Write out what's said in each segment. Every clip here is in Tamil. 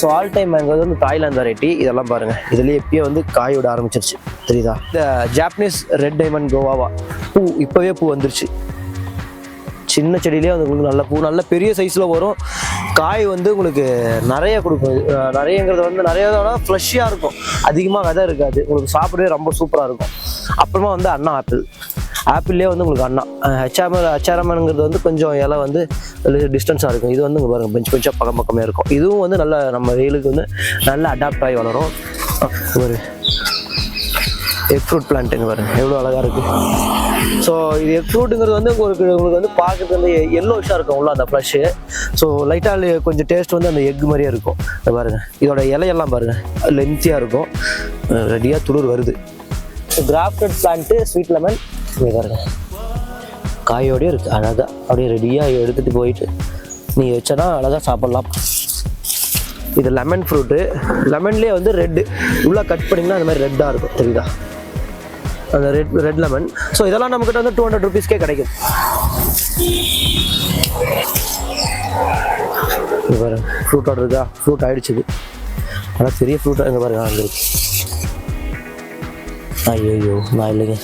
ஸோ ஆல் டைம் மேங்கோ வந்து தாய்லாந்து வெரைட்டி இதெல்லாம் பாருங்க. இதுலயே எப்பயே வந்து காய் விட ஆரம்பிச்சிருச்சு. தெரியுதா? இந்த ஜாப்பனீஸ் ரெட் டைமண்ட் கோவாவா பூ இப்போவே பூ வந்துருச்சு. சின்ன செடியிலே வந்து உங்களுக்கு நல்ல பூ நல்ல பெரிய சைஸில் வரும். காய் வந்து உங்களுக்கு நிறைய கொடுக்கும். நிறையங்கிறது வந்து நிறையதோட ஃப்ரெஷ்ஷாக இருக்கும். அதிகமாக விதை இருக்காது. உங்களுக்கு சாப்பிடவே ரொம்ப சூப்பராக இருக்கும். அப்புறமா வந்து அண்ணா ஆப்பிள் ஆப்பிள்லேயே வந்து உங்களுக்கு அண்ணா. ஹெச்ஆர்எம் ஹெச்ஆர்எம்ங்கிறது வந்து கொஞ்சம் இலை வந்து டிஸ்டன்ஸாக இருக்கும். இது வந்து உங்களுக்கு பாருங்கள் கொஞ்சம் கொஞ்சம் பக்கம் பக்கமே இருக்கும். இதுவும் வந்து நல்ல நம்ம வெயிலுக்கு வந்து நல்ல அடாப்ட் ஆகி வளரும். ஒரு எக் ஃப்ரூட் பிளான்ட்டுங்க பாருங்க எவ்வளோ அழகாக இருக்குது ஸோ இது எக் ஃப்ரூட்டுங்கிறது வந்து உங்களுக்கு உங்களுக்கு வந்து பார்க்குறது வந்து எல்லோஷாக இருக்கும் உள்ள அந்த ஃப்ளஷ்ஷு ஸோ லைட்டாக கொஞ்சம் டேஸ்ட் வந்து அந்த எக் மாதிரியே இருக்கும். இதை இதோட இலையெல்லாம் பாருங்கள் லென்த்தியாக இருக்கும். ரெடியாக துளிர் வருது. கிராஃப்டட் பிளான்ட்டு ஸ்வீட் லெமன் இங்கே பாருங்க. காயோடய இருக்குது அழகாக அப்படியே ரெடியாக எடுத்துகிட்டு போயிட்டு நீங்கள் வச்சனா அழகாக சாப்பிட்லாம். இது லெமன் ஃப்ரூட்டு லெமன்லேயே வந்து ரெட்டு உள்ளே கட் பண்ணிங்கன்னா அந்த மாதிரி ரெட்டாக இருக்கும். தெரியுதா? அந்த ரெட் ரெட் லெமன் ஸோ இதெல்லாம் நம்மக்கிட்ட வந்து டூ ஹண்ட்ரட் ருபீஸ்க்கே கிடைக்கும். இங்க பாருங்க. ஃப்ரூட்டோட இருக்கா? ஃப்ரூட் ஆயிடுச்சு ஆனால் பெரிய ஃப்ரூட்டாக இங்கே பாருங்க. வந்துருக்கு ஐயோ நான் இல்லைங்க.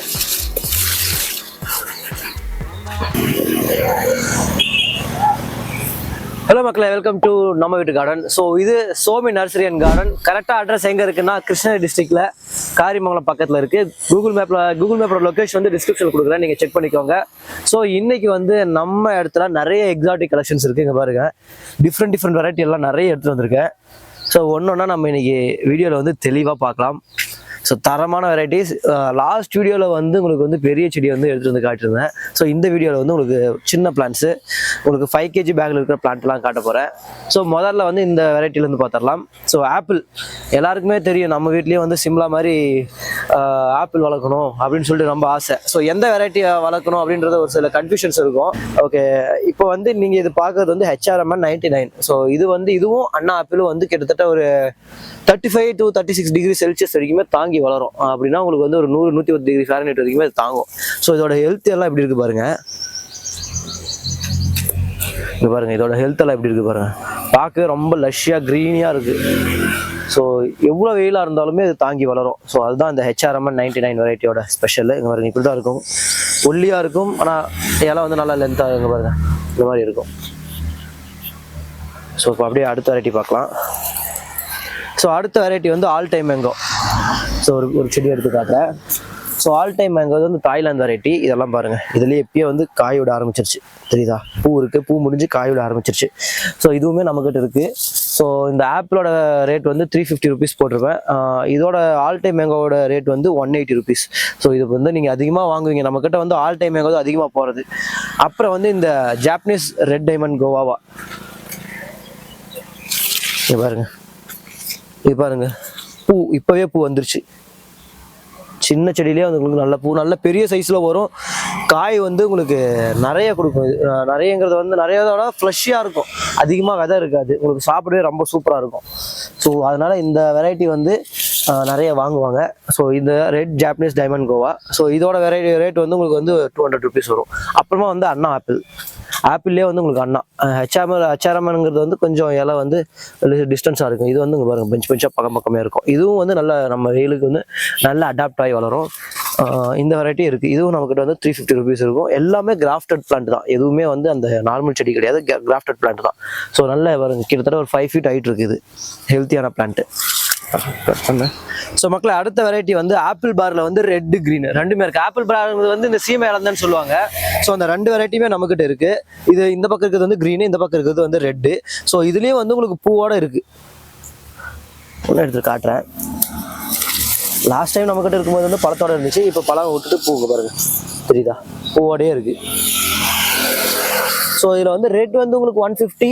ஹலோ மக்களே வெல்கம் டு நம்ம வீட்டு கார்டன் ஸோ இது சோமி நர்சரி அண்ட் கார்டன் கரெக்டாக அட்ரஸ் எங்கே இருக்குன்னா கிருஷ்ணகிரி டிஸ்ட்ரிக்டில் காரிமங்கலம் பக்கத்தில் இருக்குது கூகுள் மேப்பில் கூகுள் மேப்போட லொக்கேஷன் வந்து டிஸ்கிரிப்ஷன் கொடுக்குறேன். நீங்கள் செக் பண்ணிக்கோங்க. ஸோ இன்றைக்கி வந்து நம்ம இடத்துல நிறைய எக்ஸாட்டிக் கலெக்ஷன்ஸ் இருக்குது இங்கே பாருங்க. டிஃப்ரெண்ட் டிஃப்ரெண்ட் வெரைட்டி எல்லாம் நிறைய எடுத்துகிட்டு வந்திருக்கேன். ஸோ ஒன்று ஒன்றா நம்ம இன்றைக்கி வீடியோவில் வந்து தெளிவாக பார்க்கலாம். ஸோ தரமான வெரைட்டிஸ் லாஸ்ட் வீடியோவில் வந்து உங்களுக்கு வந்து பெரிய செடி வந்து எடுத்துகிட்டு வந்து காட்டியிருந்தேன். ஸோ இந்த வீடியோவில் வந்து உங்களுக்கு சின்ன பிளான்ஸு உங்களுக்கு ஃபைவ் கேஜி பேக்கில் இருக்கிற பிளான்ட்லாம் காட்ட போகிறேன் ஸோ முதல்ல வந்து இந்த வெரைட்டிலேருந்து பார்த்துடலாம். ஸோ ஆப்பிள் எல்லாருக்குமே தெரியும் நம்ம வீட்லேயும் வந்து சிம்லா மாதிரி ஆப்பிள் வளர்க்கணும் அப்படின்னு சொல்லிட்டு ரொம்ப ஆசை. ஸோ எந்த வெரைட்டியை வளர்க்கணும் அப்படின்றது ஒரு சில கன்ஃபியூஷன்ஸ் இருக்கும். ஓகே இப்போ வந்து நீங்கள் இது பார்க்குறது வந்து ஹெச்ஆர்எம்என் நைன்டி நைன் ஸோ இது வந்து இதுவும் அண்ணா ஆப்பிளும் வந்து கிட்டத்தட்ட ஒரு thirty five to thirty six degree Celsius வரைக்குமே தாங்கி வளரும். அப்படின்னா உங்களுக்கு வந்து ஒரு நூறு நூற்றி பத்து டிகிரி ஃபேரனைட் வரைக்குமே அது தாங்கும். ஸோ இதோட ஹெல்த் எல்லாம் எப்படி இருக்குது பாருங்கள் இது பாருங்கள் இதோட ஹெல்த் எல்லாம் எப்படி இருக்குது பாருங்கள் பார்க்க ரொம்ப லஷ்ஷியாக க்ரீனியாக இருக்குது ஸோ எவ்வளோ வெயிலாக இருந்தாலுமே இது தாங்கி வளரும். ஸோ அதுதான் இந்த ஹெச்ஆர்எம்என் நைன்டி நைன் வெரைட்டியோட ஸ்பெஷல் இங்கே பாருங்க இப்படி தான் இருக்கும். ஒல்லியாக இருக்கும் ஆனால் இலை வந்து நல்லா லென்த்தாக இங்கே பாருங்க. இந்த மாதிரி இருக்கும். ஸோ இப்போ அப்படியே அடுத்த வெரைட்டி பார்க்கலாம். ஸோ அடுத்த வெரைட்டி வந்து ஆல் டைம் மேங்கோ ஸோ ஒரு ஒரு செடி எடுத்து காட்டுறேன். ஸோ ஆல் டைம் மேங்கோ வந்து தாய்லாந்து வெரைட்டி இதெல்லாம் பாருங்கள் இதுலேயே எப்பயே வந்து காய் விட ஆரம்பிச்சிருச்சு. தெரியுதா? பூ இருக்குது பூ முடிஞ்சு காய் விட ஆரம்பிச்சிருச்சு. ஸோ இதுவுமே நம்மக்கிட்ட இருக்குது ஸோ இந்த ஆப்பிளோட ரேட் வந்து த்ரீ ஃபிஃப்டி ருபீஸ் போட்டிருப்பேன். இதோட ஆல் டைம் மேங்கோட ரேட் வந்து ஒன் எயிட்டி ருபீஸ் ஸோ இது வந்து நீங்கள் அதிகமாக வாங்குவீங்க. நம்மக்கிட்ட வந்து ஆல் டைம் மேங்கோ தான் அதிகமாக போகிறது அப்புறம் வந்து இந்த ஜாப்பனீஸ் ரெட் டைமண்ட் கோவாவா இங்க பாருங்க. இது பாருங்க. பூ இப்போவே பூ வந்துருச்சு. சின்ன செடியிலே வந்து உங்களுக்கு நல்ல பூ நல்ல பெரிய சைஸில் வரும். காய் வந்து உங்களுக்கு நிறைய கொடுக்கும். நிறையங்கிறது வந்து நிறையதோட ஃப்ரெஷ்ஷாக இருக்கும். அதிகமாக விதை இருக்காது. உங்களுக்கு சாப்பிடவே ரொம்ப சூப்பராக இருக்கும். ஸோ அதனால் இந்த வெரைட்டி வந்து நிறைய வாங்குவாங்க. ஸோ இந்த red Japanese diamond guava. So இதோட வெரைட்டி ரேட் வந்து உங்களுக்கு வந்து டூ ஹண்ட்ரட் ருபீஸ் வரும். அப்புறமா வந்து அண்ணா ஆப்பிள் ஆப்பிள்லேயே வந்து உங்களுக்கு அண்ணா. ஹெச்ஆர்எம் ஹெச்ஆர்எம்ங்கிறது வந்து கொஞ்சம் இலை வந்து டிஸ்டன்ஸாக இருக்கும். இது வந்து இங்கே பாருங்க பெஞ்ச் பெஞ்சாக பக்கம் பக்கமே இருக்கும். இதுவும் வந்து நல்ல நம்ம வெயிலுக்கு வந்து நல்ல அடாப்ட் ஆகி வளரும். இந்த வெரைட்டி இருக்குது இதுவும் நம்மக்கிட்ட வந்து த்ரீ ஃபிஃப்டி ருபீஸ் இருக்கும். எல்லாமே கிராஃப்டட் பிளான்ட் தான். எதுவுமே வந்து அந்த நார்மல் செடி கிடையாது. கிராஃப்டட் பிளான்ட் தான். ஸோ நல்ல பாருங்க கிட்டத்தட்ட ஒரு ஃபைவ் ஃபீட் ஹைட் இருக்குது ஹெல்த்தியான பிளான்ட்டு ஸோ மக்களை அடுத்த வெரைட்டி வந்து ஆப்பிள் பாரில் வந்து ரெட் க்ரீன் ரெண்டுமே இருக்குது ஆப்பிள் பார் வந்து இந்த சீமை இளந்தன்னு சொல்லுவாங்க. ஸோ அந்த ரெண்டு வெரைட்டியுமே நம்மக்கிட்ட இருக்குது இது இந்த பக்கம் இருக்கிறது வந்து க்ரீனு இந்த பக்கம் இருக்கிறது வந்து ரெட்டு ஸோ இதுலேயும் வந்து உங்களுக்கு பூவோட இருக்குது ஒன்று எடுத்து காட்டுறேன். லாஸ்ட் டைம் நம்மக்கிட்ட இருக்கும்போது வந்து பழத்தோட இருந்துச்சு. இப்போ பழம் விட்டுட்டு பூவுக்கு பாருங்க. தெரியுதா? பூவோடயே இருக்குது ஸோ இதில் வந்து ரேட் வந்து உங்களுக்கு ஒன் ஃபிஃப்டி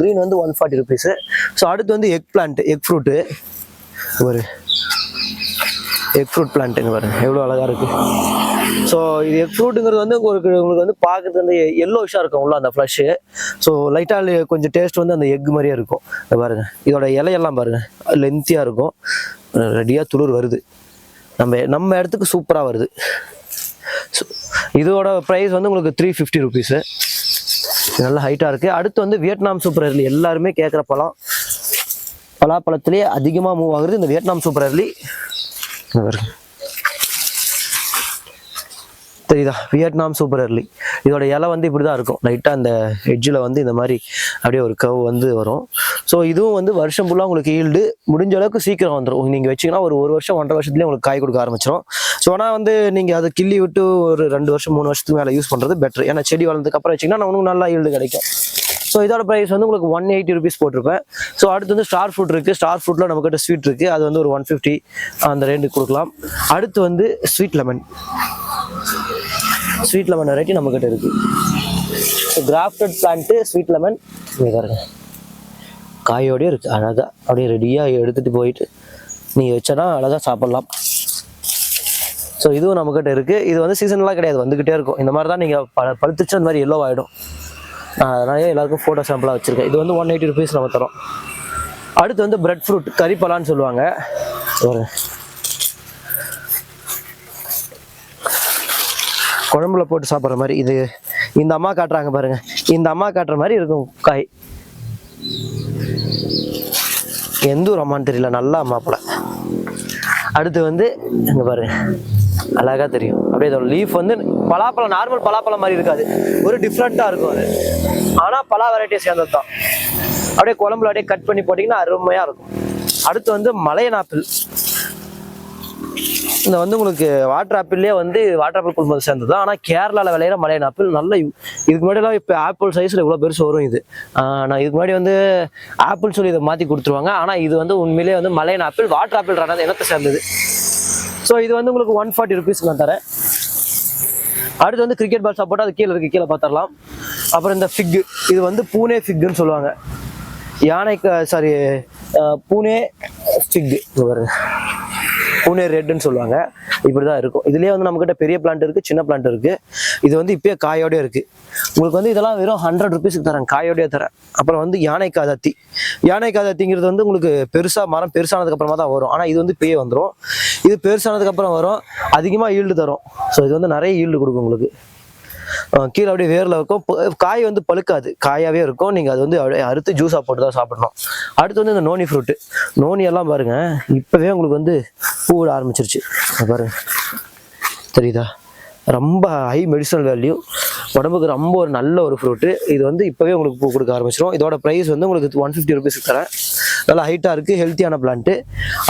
க்ரீன் வந்து ஒன் ஃபார்ட்டி ருபீஸு ஸோ அடுத்து வந்து எக் பிளான்ட் எக் ஃப்ரூட்டு ஒரு எக் ஃப்ரூட் பிளான்ட்டுங்க பாருங்கள் எவ்வளோ அழகாக இருக்குது ஸோ இது எக் ஃப்ரூட்டுங்கிறது வந்து உங்களுக்கு உங்களுக்கு வந்து பார்க்குறது வந்து எல்லோஷாக இருக்கும் உள்ள அந்த ஃப்ளஷ்ஷு ஸோ லைட்டாக கொஞ்சம் டேஸ்ட் வந்து அந்த எக் மாதிரியே இருக்கும். பாருங்கள் இதோட இலையெல்லாம் பாருங்கள் லென்த்தியாக இருக்கும். ரெடியாக துளிர் வருது. நம்ம நம்ம இடத்துக்கு சூப்பராக வருது. இதோட ப்ரைஸ் வந்து உங்களுக்கு த்ரீ ஃபிஃப்டி ருபீஸு நல்ல ஹைட்டாக இருக்குது அடுத்து வந்து வியட்நாம் சூப்பர் எர்லி எல்லாருமே கேட்குற பழம். பலாப்பழத்துலேயே அதிகமாக மூவ் ஆகுறது இந்த வியட்நாம் சூப்பர் அர்லி பாருங்க. தெரியுதா? வியட்நாம் சூப்பர் அர்லி இதோட இலை வந்து இப்படி தான் இருக்கும் லைட்டாக அந்த ஹெட்ஜில் வந்து இந்த மாதிரி அப்படியே ஒரு கவ் வந்து வரும். ஸோ இதுவும் வந்து வருஷம் ஃபுல்லாக உங்களுக்கு ஈல்டு முடிஞ்ச அளவுக்கு சீக்கிரம் வந்துடும் நீங்கள் வச்சிங்கன்னா ஒரு ஒரு வருஷம் ஒன்றரை வருஷத்துலேயே உங்களுக்கு காய் கொடுக்க ஆரம்பிச்சிடும் ஸோ ஆனால் வந்து நீங்கள் அதை கிள்ளி விட்டு ஒரு ரெண்டு வருஷம் மூணு வருஷத்துக்கு மேலே யூஸ் பண்ணுறது பெட்டர் ஏன்னா செடி வளர்ந்ததுக்கப்புறம் வச்சிங்கன்னா உங்களுக்கு நல்லா ஈல்டு கிடைக்கும். ஸோ இதோட ப்ரைஸ் வந்து உங்களுக்கு ஒன் எயிட்டி ருபீஸ் போட்டிருப்பேன். ஸோ அடுத்து வந்து ஸ்டார் ஃப்ரூட் இருக்குது ஸ்டார் ஃப்ரூட்டில் நம்மக்கிட்ட ஸ்வீட் இருக்குது அது வந்து ஒரு ஒன் ஃபிஃப்டி அந்த ரேண்டுக்கு கொடுக்கலாம். அடுத்து வந்து sweet lemon sweet lemon variety நம்மக்கிட்ட இருக்குது கிராஃப்டட் பிளான்ட்டு ஸ்வீட் லெமன் இங்கே பாருங்க. காயோடய இருக்குது அழகாக அப்படியே ரெடியாக எடுத்துகிட்டு போயிட்டு நீங்கள் வச்சனா அழகாக சாப்பிட்லாம். ஸோ இதுவும் நம்மக்கிட்ட இருக்குது இது வந்து சீசன்லாம் கிடையாது. வந்துக்கிட்டே இருக்கும். இந்த மாதிரி தான் நீங்கள் ப பழுத்துச்சு அந்த மாதிரி எல்லோ ஆகிடும் அதனாலே எல்லாருக்கும் ஃபோட்டோ சாம்பிளாக வச்சுருக்கேன். இது வந்து ஒன் எயிட்டி ருபீஸ் நம்ம தரோம். அடுத்து வந்து பிரெட் ஃப்ரூட் கறிப்பலான்னு சொல்லுவாங்க. ஒரு குழம்புல போட்டு சாப்பிட்ற மாதிரி இது இந்த அம்மா காட்டுறாங்க பாருங்க. இந்த அம்மா காட்டுற மாதிரி இருக்கும் காய். எந்த ஒரு அம்மான்னு தெரியல நல்ல அம்மா போல. அடுத்து வந்து இங்க பாருங்க. அழகா தெரியும். அப்படியே இதோட லீஃப் வந்து பலாப்பழம் நார்மல் பலாப்பழம் மாதிரி இருக்காது. ஒரு டிஃப்ரெண்ட்டாக இருக்கும் அது. ஆனால் பலா வெரைட்டியை சேர்ந்தது தான் அப்படியே குழம்புல அப்படியே கட் பண்ணி போட்டிங்கன்னா அருமையாக இருக்கும். அடுத்து வந்து மலையன் ஆப்பிள் இந்த வந்து உங்களுக்கு வாட்டர் ஆப்பிள்லேயே வந்து வாட்டர் ஆப்பிள் குழுமம் சேர்ந்தது ஆனால் கேரளாவில் விளையிற மலையன் ஆப்பிள் நல்ல இதுக்கு முன்னாடிலாம் இப்போ ஆப்பிள் சைஸில் இவ்வளோ பெருசு வரும் இது. ஆஹ் நான் இதுக்கு முன்னாடி வந்து ஆப்பிள் சொல்லி இதை மாற்றி கொடுத்துருவாங்க. ஆனால் இது வந்து உண்மையிலேயே வந்து மலையன் ஆப்பிள் வாட்டர் ஆப்பிள் ராணது இனத்தை சேர்ந்தது. ஸோ இது வந்து உங்களுக்கு ஒன் ஃபார்ட்டி ருபீஸ் நான் தரேன். அடுத்து வந்து கிரிக்கெட் பால் சாப்பிட்டு அது கீழே இருக்கு. கீழே பார்த்துடலாம். அப்புறம் இந்த ஃபிக் இது வந்து பூனே ஃபிக்குன்னு சொல்லுவாங்க. யானைக்கு சாரி பூனே ஃபிக் பாருங்க. பூனே ரெட்டுன்னு சொல்லுவாங்க. இப்படி தான் இருக்கும். இதுலேயே வந்து நம்மக்கிட்ட பெரிய பிளான்ட் இருக்குது சின்ன பிளான்ட் இருக்குது இது வந்து இப்பயே காயோடய இருக்குது உங்களுக்கு வந்து இதெல்லாம் வெறும் ஹண்ட்ரட் ருபீஸ்க்கு தரேன். காயோடய தரேன். அப்புறம் வந்து யானை காதத்தி. யானை காதத்திங்கிறது வந்து உங்களுக்கு பெருசாக மரம் பெருசானதுக்கு அப்புறமா தான் வரும். ஆனால் இது வந்து இப்பயே வந்துடும் இது பெருசானதுக்கு அப்புறம் வரும். அதிகமாக ஈல்டு தரும். ஸோ இது வந்து நிறைய ஈல்டு கொடுக்கும் உங்களுக்கு. கீழே அப்படியே வேரில் இருக்கும் காய் வந்து பழுக்காது. காயாவே இருக்கும். நீங்கள் அது வந்து அப்படியே அறுத்து ஜூஸாக போட்டு தான் சாப்பிடணும். அடுத்து வந்து இந்த நோனி ஃப்ரூட்டு நோனி எல்லாம் பாருங்க. இப்போவே உங்களுக்கு வந்து பூ விட ஆரம்பிச்சிருச்சு. பாருங்க. தெரியுதா? ரொம்ப ஹை மெடிசனல் வேல்யூ உடம்புக்கு ரொம்ப ஒரு நல்ல ஒரு ஃப்ரூட்டு இது வந்து இப்போவே உங்களுக்கு பூ கொடுக்க ஆரம்பிச்சிடும் இதோட ப்ரைஸ் வந்து உங்களுக்கு ஒன் ஃபிஃப்டி ருபீஸ்க்கு தரேன். நல்லா ஹைட்டாக இருக்குது ஹெல்த்தியான பிளான்ட்டு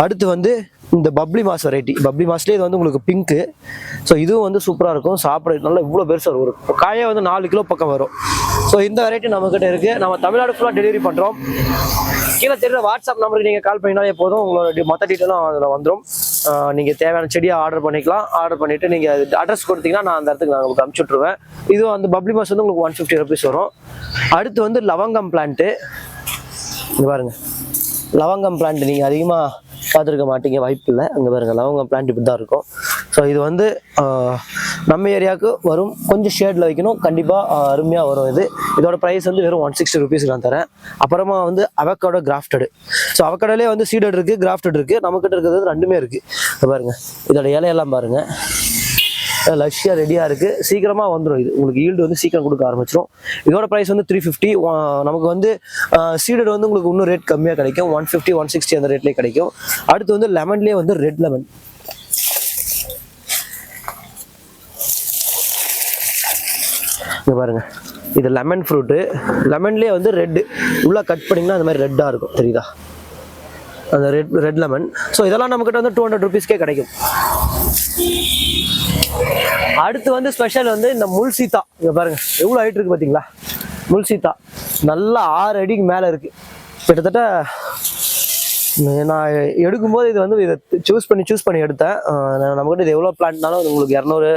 அடுத்து வந்து இந்த பப்ளி மாஸ் வெரைட்டி பப்ளி மாஸ்லேயே இது வந்து உங்களுக்கு பிங்க்கு ஸோ இதுவும் வந்து சூப்பராக இருக்கும். சாப்பிட நல்லா இவ்வளோ பெருசாக வரும் ஒரு காயே வந்து நாலு கிலோ பக்கம் வரும். ஸோ இந்த வெரைட்டி நம்மக்கிட்ட இருக்குது நம்ம தமிழ்நாடு ஃபுல்லாக டெலிவரி பண்ணுறோம் கீழே தெரியுற வாட்ஸ்அப் நம்பருக்கு நீங்கள் கால் பண்ணினாலே போதும். உங்களோட மொத்த டீட்டெயிலும் அதில் வந்துடும் நீங்கள் தேவையான செடியை ஆர்டர் பண்ணிக்கலாம். ஆர்டர் பண்ணிவிட்டு நீங்கள் அட்ரஸ் கொடுத்தீங்கன்னா நான் அந்த இடத்துக்கு நான் உங்களுக்கு அனுப்பிச்சுட்ருவேன் இதுவும் அந்த பப்ளி மாஸ் வந்து உங்களுக்கு ஒன் ஃபிஃப்டி ருபீஸ் வரும். அடுத்து வந்து லவங்கம் பிளான்ட்டு இங்கே பாருங்கள் லவங்கம் பிளான்ட் நீங்கள் அதிகமாக பார்த்துருக்க மாட்டீங்க வாய்ப்பு இல்லை. அங்கே பாருங்கள் லவங்கம் பிளான்ட் இப்படி தான் இருக்கும். ஸோ இது வந்து நம்ம ஏரியாவுக்கு வரும். கொஞ்சம் ஷேடில் வைக்கணும். கண்டிப்பாக அருமையாக வரும் இது. இதோட ப்ரைஸ் வந்து வெறும் ஒன் சிக்ஸ்டி ருபீஸ்க்கு நான் தரேன். அப்புறமா வந்து அவக்கோட கிராஃப்டடு ஸோ அவக்கடலே வந்து சீடட் இருக்குது கிராஃப்டட் இருக்குது நம்மக்கிட்ட இருக்கிறது ரெண்டுமே இருக்குது பாருங்கள் இதோட இலையெல்லாம் பாருங்கள் லஷ்யா ரெடியாக இருக்குது சீக்கிரமாக வந்துடும் இது. உங்களுக்கு ஈல்டு வந்து சீக்கிரம் கொடுக்க ஆரம்பிச்சிடும் இதோட ப்ரைஸ் வந்து த்ரீ ஃபிஃப்டி நமக்கு வந்து சீடட் வந்து உங்களுக்கு இன்னும் ரேட் கம்மியாக கிடைக்கும். ஒன் ஃபிஃப்டி ஒன் சிக்ஸ்டி அந்த ரேட்லேயே கிடைக்கும். அடுத்து வந்து லெமன்லேயே வந்து ரெட் லெமன் இங்கே பாருங்க. இது லெமன் ஃப்ரூட்டு லெமன்லேயே வந்து ரெட்டு உள்ளே கட் பண்ணிங்கன்னா அந்த மாதிரி ரெட்டாக இருக்கும். தெரியுதா? அந்த ரெட் ரெட் லெமன் ஸோ இதெல்லாம் நம்மக்கிட்ட வந்து டூ ஹண்ட்ரட் ருபீஸ்க்கே கிடைக்கும். அடுத்து வந்து ஸ்பெஷல் வந்து இந்த முள் சீத்தா. இங்கே பாருங்கள் எவ்வளோ ஹைட் இருக்கு பார்த்தீங்களா முள் சீத்தா. நல்லா ஆறு அடிக்கு மேலே இருக்குது கிட்டத்தட்ட நான் எடுக்கும்போது இது வந்து இதை சூஸ் பண்ணி சூஸ் பண்ணி எடுத்தேன். நம்மக்கிட்ட நம்மகிட்ட இது எவ்வளோ பிளான்ட்னாலும் உங்களுக்கு இரநூறு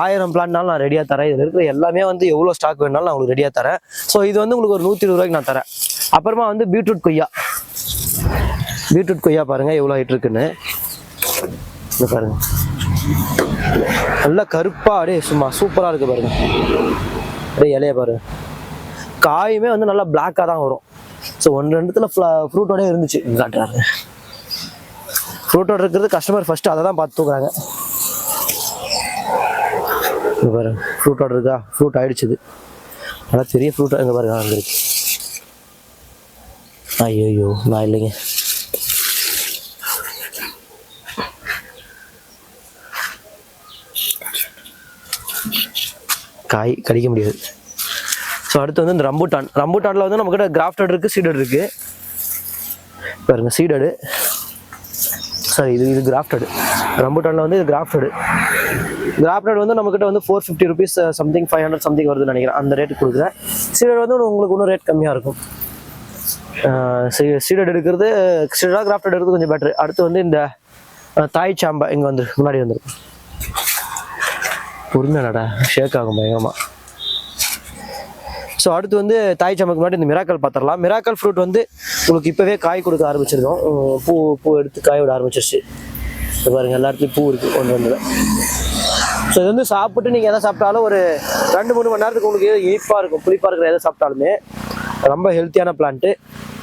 ஆயிரம் பிளான்ட்னாலும் நான் ரெடியாக தரேன். இதில் இருக்கிற எல்லாமே வந்து எவ்வளோ ஸ்டாக் வேணாலும் நான் உங்களுக்கு ரெடியாக தரேன். ஸோ இது வந்து உங்களுக்கு ஒரு நூற்றி இருபது ரூபாய்க்கு நான் தரேன். அப்புறமா வந்து பீட்ரூட் கொய்யா. பீட்ரூட் கொய்யா பாருங்கள் எவ்வளோ ஆகிட்டு இருக்குன்னு. இங்க பாருங்க. நல்லா கருப்பாக அப்படியே சும்மா சூப்பராக இருக்குது பாருங்க. அப்படியே இலைய பாருங்க. காயுமே வந்து நல்லா பிளாக்காக தான் வரும். ஸோ ஒன்று ஃப்ளா ஃப்ரூட்டோடய இருந்துச்சு. காட்டுறாங்க ஃப்ரூட்டோட இருக்கிறது கஸ்டமர் ஃபஸ்ட்டு அதை தான் பார்த்து தூக்குறாங்க. இங்க பாருங்க. ஃப்ரூட்டோட இருக்கா? ஃப்ரூட் ஆயிடுச்சுது. நல்லா பெரிய ஃப்ரூட்டாக இங்கே பாருங்க வந்துருக்கு ஐயோ நான் இல்லைங்க. காய் கடிக்க முடியாது. ஸோ அடுத்து வந்து இந்த ரம்பூட்டான். ரம்பூட்டானில் வந்து நம்மக்கிட்ட கிராஃப்டட் இருக்குது சீடட் இருக்குது பாருங்க சீடடு சாரி இது இது கிராஃப்டடு ரம்பூட்டானில் வந்து இது கிராஃப்டடு கிராஃப்டட் வந்து நம்மக்கிட்ட வந்து four fifty rupees something five hundred something வருதுன்னு நினைக்கிறேன். அந்த ரேட்டு கொடுக்குறேன். சீடட் வந்து உங்களுக்கு இன்னும் ரேட் கம்மியாக இருக்கும். Uh, சீடட் எடுக்கிறது சீடடாக கிராஃப்டட் எடுக்கிறது கொஞ்சம் பெட்ரு அடுத்து வந்து இந்த uh, தாய் சாம்பா இங்கே வந்து முன்னாடி வந்துருக்கும் பொறுமையாடா ஷேக் ஆகும் பயங்கரமாக ஸோ அடுத்து வந்து தாய் சாம்பைக்கு முன்னாடி இந்த மிராக்கல் பார்த்துடலாம். மிராக்கல் ஃப்ரூட் வந்து உங்களுக்கு இப்போவே காய் கொடுக்க ஆரம்பிச்சிருக்கோம். பூ பூ எடுத்து காய் விட ஆரம்பிச்சிருச்சு. இப்போ பாருங்கள் எல்லா இடத்துலையும் பூ இருக்குது ஒன்று ஒன்று ஸோ இது வந்து சாப்பிட்டு நீங்கள் எதை சாப்பிட்டாலும் ஒரு ரெண்டு மூணு மணி நேரத்துக்கு உங்களுக்கு இனிப்பாக இருக்கும். புளிப்பாக இருக்கிற எதை சாப்பிட்டாலுமே ரொம்ப ஹெல்த்தியான பிளான்ட்டு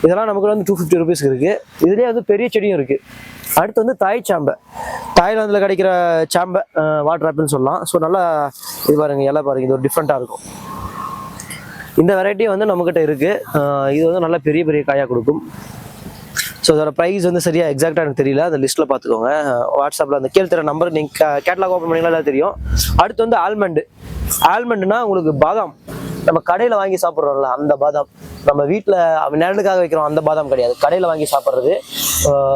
இதெல்லாம் நமக்கு வந்து டூ ஃபிஃப்டி ருபீஸ்க்கு இருக்குது இதுலேயே வந்து பெரிய செடியும் இருக்குது அடுத்து வந்து தாய் சாம்பை. தாய்லாந்தில் கிடைக்கிற சாம்பை வாட்டர் ஆப்பிள்னு சொல்லலாம். ஸோ நல்லா இது பாருங்கள் இலை பாருங்கள் இது ஒரு டிஃப்ரெண்ட்டாக இருக்கும். இந்த வெரைட்டி வந்து நம்மக்கிட்ட இருக்குது இது வந்து நல்லா பெரிய பெரிய காயாக கொடுக்கும். ஸோ அதோட ப்ரைஸ் வந்து சரியாக எக்ஸாக்டாக எனக்கு தெரியல. அந்த லிஸ்ட்டில் பார்த்துக்கோங்க. வாட்ஸ்அப்பில் அந்த கேள் தர நம்பர் நீங்கள் கேட்லாக் ஓப்பன் பண்ணிங்களா எல்லாம் தெரியும். அடுத்து வந்து ஆல்மண்டு ஆல்மண்டுனா உங்களுக்கு பாதாம். நம்ம கடையில் வாங்கி சாப்பிட்றோம்ல அந்த பாதாம். நம்ம வீட்டில் நிழலுக்காக வைக்கிறோம் அந்த பாதாம் கிடையாது. கடையில் வாங்கி சாப்பிட்றது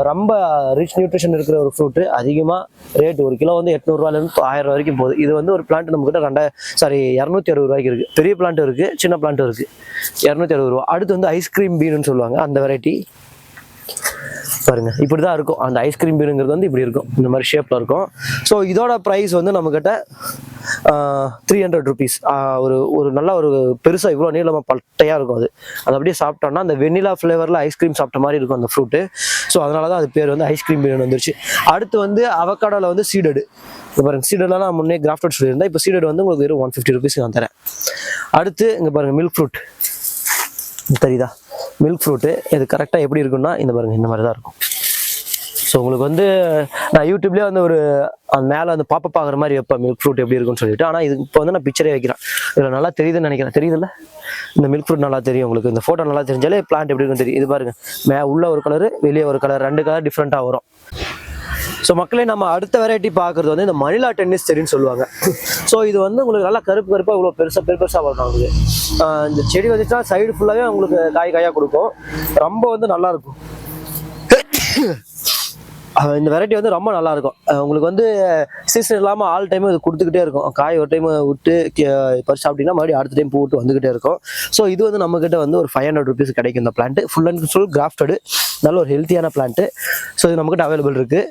ரொம்ப ரிச் நியூட்ரிஷன் இருக்கிற ஒரு ஃப்ரூட்டு அதிகமாக ரேட் ஒரு கிலோ வந்து எட்நூறுவாலேருந்து ஆயிரம் வரைக்கும் போகுது. இது வந்து ஒரு பிளான்ட் நம்மக்கிட்ட ரெண்டா சாரி இரநூத்தி அறுபது ரூபாய்க்கு இருக்குது பெரிய பிளான்ட்டும் இருக்குது சின்ன பிளான்ட்டும் இருக்குது இரநூத்தி அறுபது ரூபா. அடுத்து வந்து ஐஸ்கிரீம் பீனுன்னு சொல்லுவாங்க அந்த வெரைட்டி பாருங்க இப்படி தான் இருக்கும். அந்த ஐஸ்கிரீம் பீனுங்கிறது வந்து இப்படி இருக்கும். இந்த மாதிரி ஷேப்பில் இருக்கும். ஸோ இதோட ப்ரைஸ் வந்து நம்மக்கிட்ட த்ரீ ஹண்ட்ரட் ருபீஸ் ஒரு ஒரு நல்ல ஒரு பெருசாக இவ்வளோ நீளமாக பட்டையாக இருக்கும் அது. அது அப்படியே சாப்பிட்டோம்னா அந்த வெண்ணிலா ஃப்ளேவரில் ஐஸ்கிரீம் சாப்பிட்ட மாதிரி இருக்கும் அந்த ஃப்ரூட்டு ஸோ அதனால தான் அது பேர் வந்து ஐஸ்கிரீம் பிரியாணி வந்துருச்சு. அடுத்து வந்து அவக்காடோவில் வந்து சீடடு இப்போ பாருங்க சீடெல்லாம் நான் முன்னே கிராஃப்டட் சொல்லியிருந்தேன். இப்போ சீடட் வந்து உங்களுக்கு வெறும் ஒன் ஃபிஃப்டி ருபீஸ் நான் தரேன். அடுத்து இங்கே பாருங்கள் மில்க் ஃப்ரூட் தெரியுதா? மில்க் ஃப்ரூட்டு இது கரெக்டாக எப்படி இருக்குன்னா இந்த பாருங்கள் இந்த மாதிரி தான் இருக்கும். ஸோ உங்களுக்கு வந்து நான் யூடியூப்லேயே வந்து ஒரு அந்த மேலே அந்த பாப்பா பார்க்குற மாதிரி வைப்பேன். மில்க் ஃப்ரூட் எப்படி இருக்குன்னு சொல்லிட்டு. ஆனால் இது இப்போ வந்து நான் பிக்சரே வைக்கிறேன். இதில் நல்லா தெரியுதுன்னு நினைக்கிறேன். தெரியுதுல்ல? இந்த மில்க் ஃப்ரூட் நல்லா தெரியும் உங்களுக்கு. இந்த ஃபோட்டோ நல்லா தெரிஞ்சாலே பிளான்ட் எப்படி இருக்குன்னு தெரியும். இது பாருங்க. மே உள்ள ஒரு கலர் வெளியே ஒரு கலர் ரெண்டு கலர் டிஃப்ரெண்ட்டாக வரும். ஸோ மக்களே நம்ம அடுத்த வெரைட்டி பார்க்குறது வந்து இந்த மணிலா டென்னிஸ் செடின்னு சொல்லுவாங்க. ஸோ இது வந்து உங்களுக்கு நல்லா கருப்பு கருப்பாக இவ்வளோ பெருசாக பெரு பெருசாக வரும் உங்களுக்கு இந்த செடி வந்துச்சுன்னா சைடு ஃபுல்லாகவே உங்களுக்கு காய் காயாக கொடுக்கும். ரொம்ப வந்து நல்லா இருக்கும். இந்த வெரைட்டி வந்து ரொம்ப நல்லா இருக்கும் உங்களுக்கு வந்து சீசன் இல்லாமல் ஆல் டைமும் இது கொடுத்துக்கிட்டே இருக்கும். காய் ஒரு டைம் விட்டு கே- பறிச்சு சாப்பிட்டீங்கன்னா மறுபடியும் அடுத்த டைம் பூ விட்டு வந்துகிட்டே இருக்கும். ஸோ இது வந்து நம்ம கிட்ட வந்து ஒரு ஃபைவ் ஹண்ட்ரட் ருபீஸ் கிடைக்கும் இந்த plant full and full grafted நல்ல ஒரு ஹெல்த்தியான பிளான்ட் ஸோ இது நம்மக்கிட்ட அவைலபிள் இருக்கு.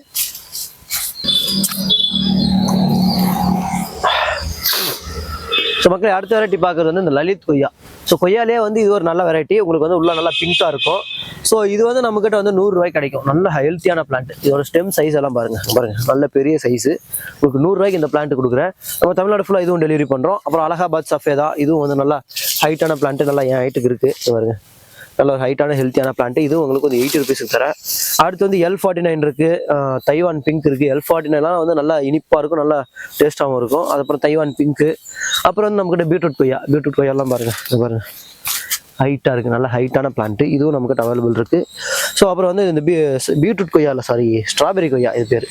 ஸோ மக்கள் அடுத்த வெரைட்டி பார்க்குறது வந்து இந்த லலித் கொய்யா. ஸோ கொய்யாலே வந்து இது ஒரு நல்ல வெரைட்டி உங்களுக்கு வந்து உள்ள நல்லா பிங்காக இருக்கும். ஸோ இது வந்து நம்மக்கிட்ட வந்து நூறுரூவாய்க்கு கிடைக்கும். நல்ல ஹெல்த்தியான பிளான்ட் இதோட ஸ்டெம் சைஸ் எல்லாம் பாருங்க. பாருங்க. நல்ல பெரிய சைஸு உங்களுக்கு நூறுரூவாய்க்கு இந்த பிளான்ட் கொடுக்குறேன். நம்ம தமிழ்நாடு ஃபுல்லாக இதுவும் டெலிவரி பண்ணுறோம் அப்புறம் அலகாபாத் சஃபேதா. இதுவும் வந்து நல்லா ஹைட்டான பிளான்ட் நல்லா என் ஹைட்டுக்கு இருக்குது பாருங்கள் பாருங்க. நல்ல ஒரு ஹைட்டான ஹெல்த்தியான பிளான்ட் இது உங்களுக்கு வந்து எயிட்டி ருபீஸ்க்கு தரேன். அடுத்து வந்து எல் ஃபார்ட்டி நைன் இருக்கு தைவான் பிங்க் இருக்கு. எல் ஃபார்ட்டி நைன்லாம் வந்து நல்லா இனிப்பாக இருக்கும் நல்லா டேஸ்ட்டாகவும் இருக்கும். அதுக்கப்புறம் தைவான் பிங்க்கு அப்புறம் வந்து நம்மக்கிட்ட பீட்ரூட் கொய்யா. பீட்ரூட் கொய்யாலாம் பாருங்க. இது பாருங்க. ஹைட்டாக இருக்குது நல்ல ஹைட்டான பிளான்ட்டு இதுவும் நம்மக்கிட்ட அவைலபிள் இருக்குது ஸோ அப்புறம் வந்து இந்த பீ பீட்ரூட் கொய்யா இல்லை சாரி ஸ்ட்ராபெரி கொய்யா இது பேர்.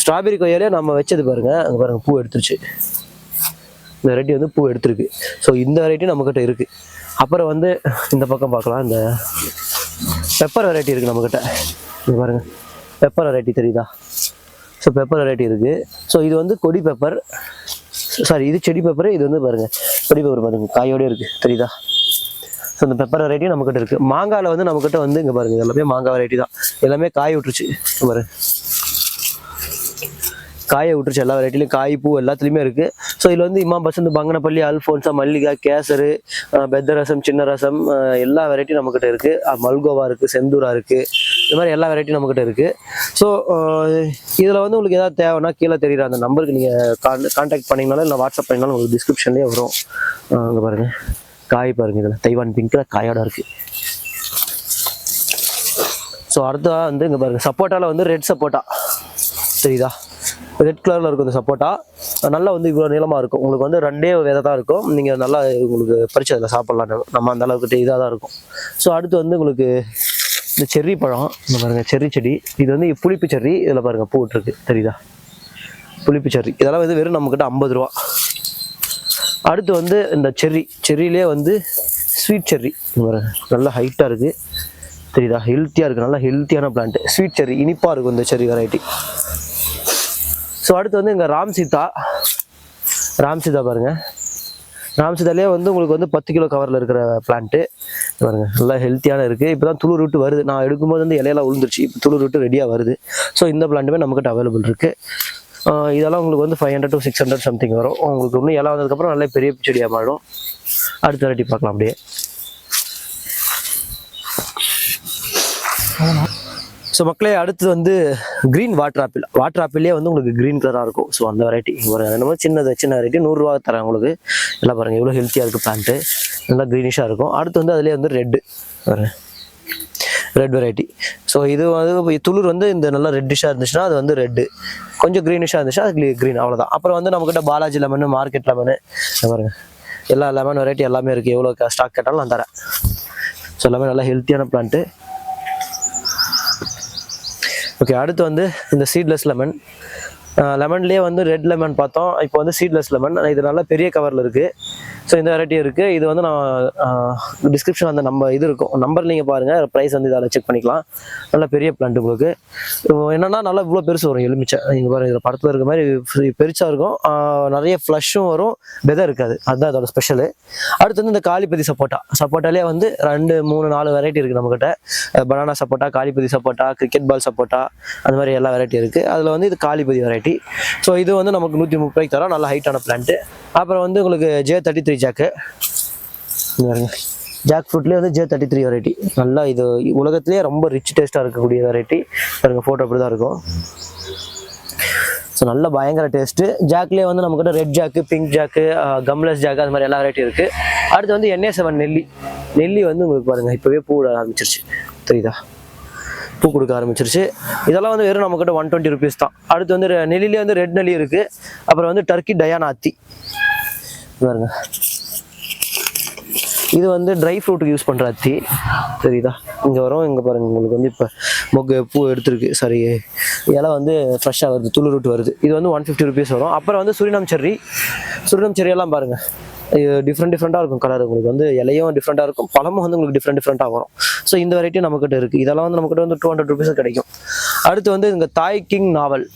ஸ்ட்ராபெரி கொய்யாலே நம்ம வச்சது பாருங்கள் அங்கே பாருங்கள் பூ எடுத்துருச்சு. இந்த வெரைட்டி வந்து பூ எடுத்துருக்கு. ஸோ இந்த வெரைட்டி நம்மக்கிட்ட இருக்குது அப்புறம் வந்து இந்த பக்கம் பார்க்கலாம். இந்த பெப்பர் வெரைட்டி இருக்குது நம்மக்கிட்ட இது பாருங்கள் பெப்பர் வெரைட்டி தெரியுதா? ஸோ பெப்பர் வெரைட்டி இருக்குது ஸோ இது வந்து கொடி பெப்பர் சாரி இது செடி பெப்பர் இது வந்து பாருங்கள் கொடி பெப்பர் பாருங்கள் காயோடய இருக்குது தெரியுதா? ஸோ இந்த பெப்பர் வெரைட்டியும் நம்மக்கிட்ட இருக்குது மாங்காயில் வந்து நம்மக்கிட்ட வந்து இங்கே பாருங்கள் எல்லாமே மாங்காய் வெரைட்டி தான். எல்லாமே காய் விட்டுருச்சு. பாருங்கள் காயை விட்டுருச்சு எல்லா வெரைட்டிலையும் காய் பூ எல்லாத்துலேயுமே இருக்குது ஸோ இதில் வந்து இமாம் பசந்த் பங்கனப்பள்ளி அல்ஃபோன்ஸா மல்லிகா கேசரு பெத்த ரசம் சின்ன ரசம் எல்லா வெரைட்டியும் நம்மக்கிட்ட இருக்குது மல்கோவா இருக்குது செந்தூரா இருக்குது இந்த மாதிரி எல்லா வெரைட்டியும் நம்மக்கிட்ட இருக்குது ஸோ இதில் வந்து உங்களுக்கு ஏதாவது தேவைன்னா கீழே தெரியுற அந்த நம்பருக்கு நீங்கள் கான் கான்டாக்ட் பண்ணிங்கனாலும் இல்லை வாட்ஸ்அப் பண்ணிங்கனாலும் உங்களுக்கு டிஸ்கிரிப்ஷன்லேயே வரும். அங்கே பாருங்கள் காய் பாருங்கள் இதில். தைவான் பிங்க்கில் காயோட இருக்குது ஸோ அடுத்ததாக வந்து இங்கே பாருங்கள் சப்போட்டாவில் வந்து ரெட் சப்போட்டா. தெரியுதா? ரெட் கலரில் இருக்கும் இந்த சப்போட்டா. நல்லா வந்து இவ்வளோ நீளமாக இருக்கும். உங்களுக்கு வந்து ரெண்டே விதை தான் இருக்கும். நீங்கள் நல்லா உங்களுக்கு பறிச்சு அதில் சாப்பிட்லாம். நம்ம அந்த அளவுக்கு இதாக தான் இருக்கும். ஸோ அடுத்து வந்து உங்களுக்கு இந்த செர்ரி பழம். இந்த பாருங்கள் செர்ரி செடி. இது வந்து புளிப்பு செர்ரி. இதில் பாருங்கள் பூ இருக்கு. தெரியுதா? புளிப்பு செர்ரி. இதெல்லாம் வந்து வெறும் நம்மக்கிட்ட ஐம்பது ரூபா. அடுத்து வந்து இந்த செர்ரி. செர்ரிலே வந்து ஸ்வீட் செர்ரி. நல்ல ஹைட்டாக இருக்குது தெரியுதா? ஹெல்த்தியாக இருக்குது நல்லா ஹெல்த்தியான பிளான்ட் ஸ்வீட் செர்ரி. இனிப்பாக இருக்கும் இந்த செர்ரி வெரைட்டி ஸோ அடுத்து வந்து இங்கே ராம் சீதா. ராம் சீதா பாருங்கள் ராம் சீதாலே வந்து உங்களுக்கு வந்து பத்து கிலோ கவரில் இருக்கிற பிளான்ட்டு பாருங்கள் நல்லா ஹெல்த்தியான இருக்குது இப்போ தான் துளு விட்டு வருது. நான் எடுக்கும்போது வந்து இலையெல்லாம் விழுந்துருச்சு இப்போ துளிர் விட்டு ரெடியாக வருது. ஸோ இந்த பிளான்ட்டுமே நம்மக்கிட்ட அவைலபிள் இருக்குது இதெல்லாம் உங்களுக்கு வந்து five hundred to six hundred something வரும். உங்களுக்கு இன்னும் இலை வந்ததுக்கப்புறம் நல்ல பெரிய செடியாக மாறும். அடுத்த வாட்டி பார்க்கலாம் அப்படியே. ஸோ மக்களே அடுத்து வந்து க்ரீன் வாட்டர் ஆப்பிள் வாட்டர் ஆப்பிள்லேயே வந்து உங்களுக்கு க்ரீன் கலராக இருக்கும். ஸோ அந்த வெரைட்டி ஒரு என்னமோ சின்னது சின்ன வெரைட்டி நூறுரூவா தரேன் உங்களுக்கு. எல்லாம் பாருங்கள் எவ்வளோ ஹெல்த்தியாக இருக்குது பிளான்ட்டு நல்லா க்ரீனிஷாக இருக்கும். அடுத்து வந்து அதுலேயே வந்து ரெட்டு ரெட் வெரைட்டி ஸோ இது வந்து துளிர் வந்து இந்த நல்லா ரெட்டிஷாக இருந்துச்சுன்னா அது வந்து ரெட்டு கொஞ்சம் க்ரீனிஷாக இருந்துச்சுன்னா அது க்ரீன் அவ்வளோதான் அப்புறம் வந்து நம்மக்கிட்ட பாலாஜி லெமனு மார்க்கெட் லெமனு பாருங்கள் எல்லா லெமன் வெரைட்டி எல்லாமே இருக்குது எவ்வளோ ஸ்டாக் கேட்டாலும் நான் தரேன். ஸோ எல்லாமே நல்லா ஹெல்த்தியான பிளான்ட்டு ஓகே அடுத்து வந்து இந்த சீட்லெஸ் லெமன் லெமன்லேயே வந்து ரெட் லெமன் பார்த்தோம். இப்போ வந்து சீட்லெஸ் லெமன் இது நல்லா பெரிய கவரில் இருக்குது ஸோ இந்த வெரைட்டி இருக்குது இது வந்து நான் டிஸ்கிரிப்ஷன் அந்த நம்ம இது இருக்கும். நம்பர் நீங்கள் பாருங்கள் ப்ரைஸ் வந்து இதால் செக் பண்ணிக்கலாம். நல்ல பெரிய பிளான்ட் உங்களுக்கு. என்னென்னா நல்லா இவ்வளோ பெருசு வரும். எலுமிச்சை. நீங்கள் பாருங்கள் இதில் படத்தில் இருக்க மாதிரி பெருசாக இருக்கும். நிறைய ஃப்ளஷும் வரும். வெதை இருக்காது. அதுதான் அதோட ஸ்பெஷலு அடுத்து வந்து இந்த காலிப்பதி சப்போட்டா. சப்போட்டாலே வந்து ரெண்டு மூணு நாலு வெரைட்டி இருக்குது நம்மக்கிட்ட பனானா சப்போட்டா காலிப்பதி சப்போட்டா கிரிக்கெட் பால் சப்போட்டா அந்த மாதிரி எல்லா வெரைட்டி இருக்குது அதில் வந்து இது காலிப்பதி வெரைட்டி ஸோ இது வந்து நமக்கு நூற்றி முப்பது தரோம். நல்ல ஹைட்டான பிளான்ட்டு அப்புறம் வந்து உங்களுக்கு J thirty three jack jack ஃப்ரூட்லேயே வந்து ஜே தேர்ட்டி த்ரீ வெரைட்டி நல்லா இது உலகத்திலேயே ரொம்ப ரிச் டேஸ்ட்டாக இருக்கக்கூடிய வெரைட்டி பாருங்க ஃபோட்டோ அப்படி தான் இருக்கும். ஸோ நல்ல பயங்கர டேஸ்ட்டு ஜாக்லேயே வந்து நம்மக்கிட்ட red jack pink jack gumless jack அது மாதிரி எல்லா வெரைட்டி இருக்குது அடுத்து வந்து என்ஏ செவன் நெல்லி. நெல்லி வந்து உங்களுக்கு பாருங்கள் இப்போவே பூ ஆரம்பிச்சிருச்சு. தெரியுதா பூ கொடுக்க ஆரம்பிச்சிருச்சு. இதெல்லாம் வந்து வெறும் நம்மக்கிட்ட ஒன் டுவெண்ட்டி ருபீஸ் தான். அடுத்து வந்து நெல்லிலே வந்து ரெட் நெல்லி இருக்குது அப்புறம் வந்து டர்க்கி டயானா அத்தி பாருங்க. இது வந்து ட்ரை ஃப்ரூட்டுக்கு யூஸ் பண்ணுற அத்தி சரிதா இங்கே வரும் இங்கே பாருங்க. உங்களுக்கு வந்து இப்போ மொக்கு பூ எடுத்துருக்கு. சாரி இலை வந்து ஃப்ரெஷ்ஷாக வருது துளிர் ரூட் வருது. இது வந்து ஒன் ஃபிஃப்டி ருபீஸ் வரும். அப்புறம் வந்து சுரினம் செர்ரி. சுரினம் செர்ரி எல்லாம் பாருங்க. டிஃப்ரெண்ட் டிஃப்ரெண்ட்டாக இருக்கும் கலர் உங்களுக்கு. வந்து இலையும் டிஃப்ரெண்ட்டாக இருக்கும் பழமும் வந்து உங்களுக்கு டிஃப்ரெண்ட் டிஃப்ரெண்ட்டாக வரும். ஸோ இந்த வெரைட்டி நம்மக்கிட்ட இருக்குது இதெல்லாம் வந்து நம்மக்கிட்ட வந்து டூ ஹண்ட்ரட் ருபீஸ் கிடைக்கும். அடுத்து வந்து இந்த தாய் கிங் நாவல்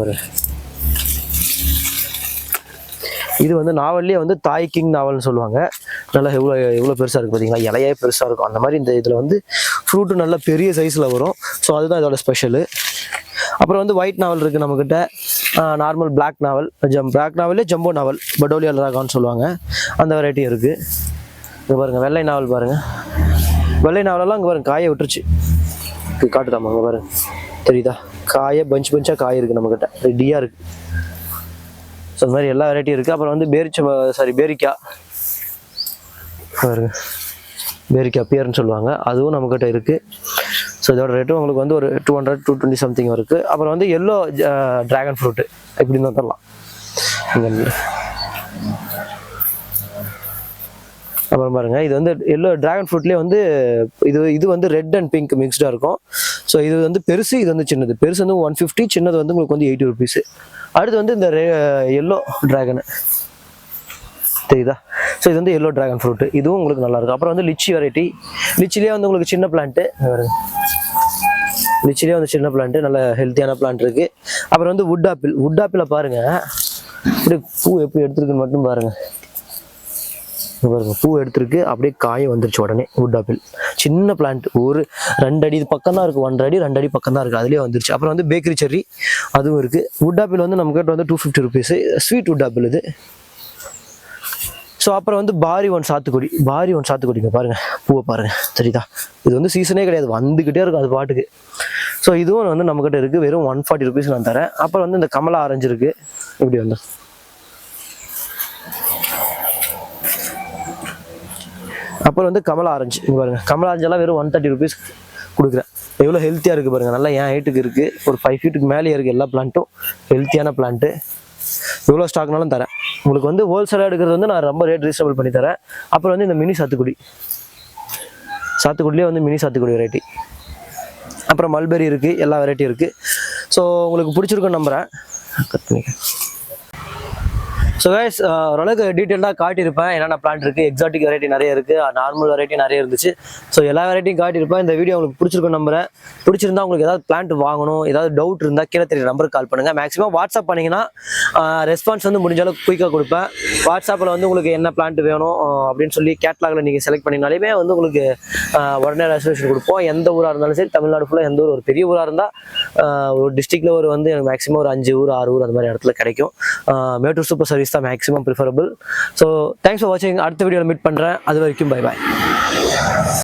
ஒரு. இது வந்து நாவல்லே வந்து தாய் கிங் நாவல்னு சொல்லுவாங்க. நல்லா எவ்வளோ எவ்வளோ பெருசாக இருக்குது பார்த்தீங்களா இலையே பெருசாக இருக்கும். அந்த மாதிரி இந்த இதில் வந்து ஃப்ரூட்டு நல்ல பெரிய சைஸில் வரும். ஸோ அதுதான் இதோட ஸ்பெஷலு அப்புறம் வந்து ஒயிட் நாவல் இருக்குது நம்மக்கிட்ட நார்மல் பிளாக் நாவல் ஜம் பிளாக் நாவலே ஜம்போ நாவல் படோலியா ராகான்னு சொல்லுவாங்க. அந்த வெரைட்டி இருக்குது இங்கே பாருங்கள் வெள்ளை நாவல் பாருங்கள் வெள்ளை நாவலெல்லாம் இங்கே பாருங்கள் காய விட்டுருச்சு. காட்டுதாமா அங்கே பாருங்க. தெரியுதா? காய பஞ்ச் பஞ்சாக காய் இருக்குது நம்மக்கிட்ட ரெடியாக இருக்குது ஸோ அந்த மாதிரி எல்லா வெரைட்டியும் இருக்குது அப்புறம் வந்து பேரிச்ச சாரி பேரிக்காய் பாருங்க. பேரிக்காய் பியர்னு சொல்லுவாங்க. அதுவும் நம்மக்கிட்ட இருக்குது ஸோ இதோட ரேட்டும் உங்களுக்கு வந்து ஒரு two hundred two twenty something இருக்குது அப்புறம் வந்து எல்லோ ட்ராகன் ஃப்ரூட்டு இப்படி தான் தரலாம் அப்புறம் பாருங்க இது வந்து எல்லோ டிராகன் ஃப்ரூட்லேயே வந்து இது இது வந்து ரெட் அண்ட் பிங்க் மிக்ஸ்டாக இருக்கும். ஸோ இது வந்து பெருசு இது வந்து சின்னது. பெருசு வந்து ஒன் ஃபிஃப்டி சின்னது வந்து உங்களுக்கு வந்து எயிட்டி ருபீஸு அடுத்து வந்து இந்த uh, எல்லோ டிராகனு தெரியுதா? ஸோ இது வந்து எல்லோ டிராகன் ஃப்ரூட் இதுவும் உங்களுக்கு நல்லாயிருக்கும். அப்புறம் வந்து லிச்சி வெரைட்டி லிச்சிலேயே வந்து உங்களுக்கு சின்ன பிளான்ட்டு லிச்சிலேயே வந்து சின்ன பிளான்ட்டு நல்ல ஹெல்த்தியான பிளான்ட் இருக்கு. அப்புறம் வந்து வுட் ஆப்பிள் வுட் ஆப்பிளை பாருங்க. இப்படி பூ எப்படி எடுத்துருக்குன்னு மட்டும் பாருங்க. பாருங்க. பூ எடுத்திருக்கு. அப்படியே காயும் வந்துருச்சு உடனே வுட் ஆப்பிள் சின்ன பிளான்ட் ஒரு ரெண்டு அடி பக்கம் தான் இருக்கு. ஒன்றரை அடி ரெண்டு அடி பக்கம் தான் இருக்கு. அதுலேயே வந்துருச்சு. அப்புறம் வந்து பேக்கரி செர்ரி அதுவும் இருக்கு. வுட் ஆப்பிள் வந்து நம்ம கிட்ட வந்து two fifty rupees sweet wood apple இது. ஸோ அப்புறம் வந்து பாரி ஒன் சாத்துக்குடி. பாரி ஒன் சாத்துக்குடிங்க பாருங்க. பூவை பாருங்க சரிதா இது வந்து சீசனே கிடையாது வந்துக்கிட்டே இருக்கும் அது பாட்டுக்கு. ஸோ இதுவும் வந்து நம்மக்கிட்ட இருக்குது வெறும் ஒன் ஃபார்ட்டி ருபீஸ் நான் தரேன். அப்புறம் வந்து இந்த கமலா ஆரஞ்சு இருக்குது இப்படி வந்து. அப்புறம் வந்து கமலா ஆரஞ்சு இங்கே பாருங்க. கமலா ஆரஞ்செல்லாம் வெறும் ஒன் தேர்ட்டி ருபீஸ் கொடுக்குறேன். எவ்வளோ ஹெல்த்தியாக இருக்குது பாருங்க நல்லா என் ஹைட்டுக்கு இருக்குது ஒரு ஃபைவ் ஃபீட்டுக்கு மேலேயே இருக்குது எல்லா பிளான்ட்டும் ஹெல்த்தியான பிளான்ட்டு எவ்வளோ ஸ்டாக்னாலும் தரேன். உங்களுக்கு வந்து ஹோல்சேலாக எடுக்கிறது வந்து நான் ரொம்ப ரேட் ரீசனபிள் பண்ணி தரேன். அப்புறம் வந்து இந்த மினி சாத்துக்குடி. சாத்துக்குடிலே வந்து மினி சாத்துக்குடி வெரைட்டி அப்புறம் மல்பெரி இருக்குது எல்லா வெரைட்டியும் இருக்குது ஸோ உங்களுக்கு பிடிச்சிருக்கோம் நம்புகிறேன் கட் ஸோ கைஸ் ஓரளவுக்கு டீட்டெயிலாக காட்டியிருப்பேன். என்னென்ன பிளான்ட் இருக்குது எக்ஸாட்டிக் வெரைட்டி நிறைய இருக்குது நார்மல் வெரைட்டி நிறைய இருந்துச்சு. ஸோ எல்லா வெரைட்டியும் காட்டியிருப்பேன். இந்த வீடியோ உங்களுக்கு பிடிச்சிருக்கும் நம்புறேன். பிடிச்சிருந்தா உங்களுக்கு ஏதாவது பிளான்ட் வாங்கணும் ஏதாவது டவுட் இருந்தால் கீழே தெரிய நம்பருக்கு கால் பண்ணுங்கள் மேக்ஸிமம் வாட்ஸ்அப் பண்ணிங்கன்னா ரெஸ்பான்ஸ் வந்து முடிஞ்ச அளவுக்கு குயிக்காக கொடுப்பேன். வாட்ஸ்அப்பில் வந்து உங்களுக்கு என்ன பிளான்ட் வேணும் அப்படின்னு சொல்லி கேட்லாகில் நீங்கள் செலக்ட் பண்ணினாலுமே வந்து உங்களுக்கு உடனே ரெசர்வேஷன் கொடுப்போம். எந்த ஊராக இருந்தாலும் சரி தமிழ்நாடு ஃபுல்லாக எந்த ஊர் ஒரு பெரிய ஊராக இருந்தால் ஒரு டிஸ்ட்ரிக்டில் ஒரு வந்து எனக்கு மேக்ஸிமம் ஒரு அஞ்சு ஊர் ஆறு ஊர் அந்த மாதிரி இடத்துல கிடைக்கும். மேட்டூர் சூப்பர் சர்வீஸ் தான் maximum preferable so thanks for வாட்சிங் அடுத்த வீடியோவில் மீட் பண்ணுறேன் அது வரைக்கும் பை பாய்